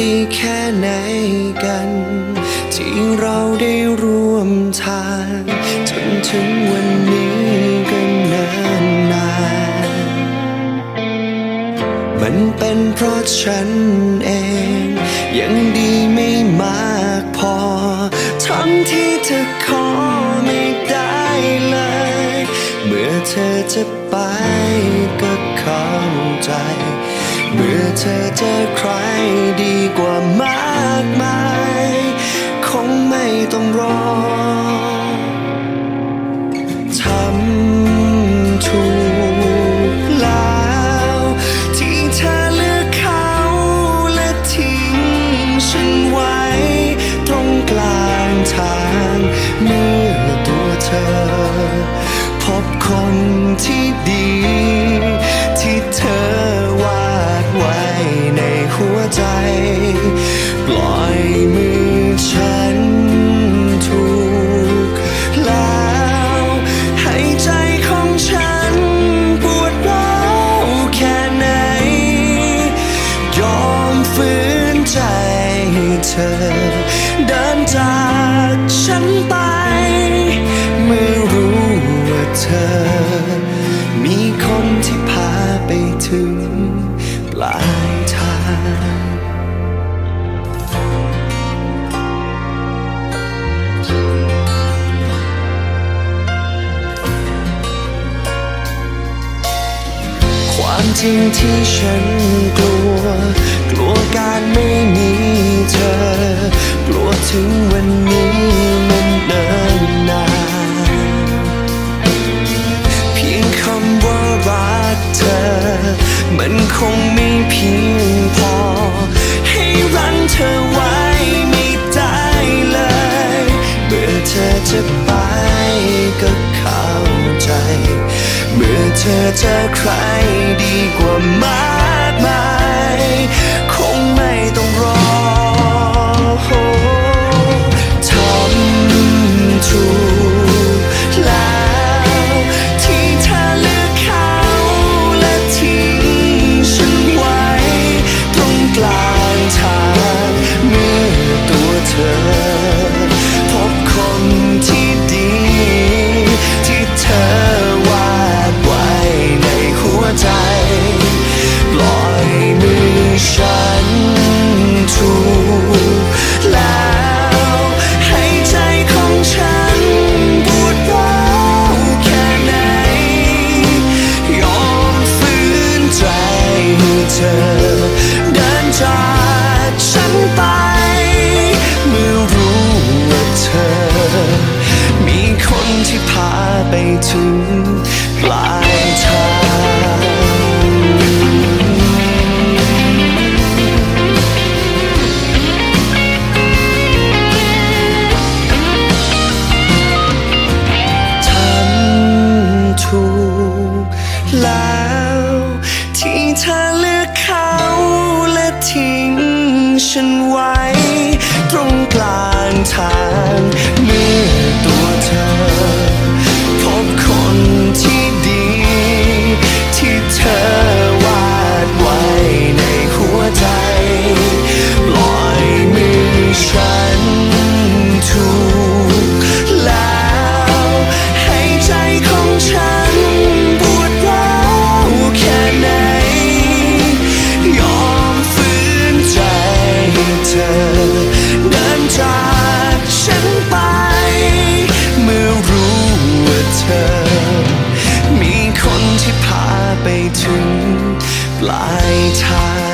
ดีแค่ไหนกัน ที่เราได้ร่วมทางจนถึงวันนี้ก็เนิ่นนานมันเป็นเพราะฉันเอง ยังดีไม่มากพอ ทั้งที่เธอขอไม่ได้เลย เมื่อเธอจะไปก็เข้าใจ เมื่อเธอเจอใครดีกว่ามากมาย คงไม่ต้องรอทำถูกแล้วที่เธอเลือกเขาและทิ้งฉันไว้ ตรงกลางทาง เมื่อตัวเธอ พบคนที่ดีที่ เธอ เดินจากฉันไป เมื่อรู้ว่าเธอ มีคนที่พาไปถึงปลายทางความจริงที่ฉันกลัว กลัวการไม่มี เธอ กลัวถึงวันนี้มันเนินนานเพียงคำว่ารักเธอ มันคงไม่เพียงพอ ให้รั้งเธอไว้ไม่ได้เลย เมื่อเธอจะไปก็เข้าใจ เมื่อเธอเจอใครดีกว่ามากมาย คงไม่ต้องรอ ปลายทาง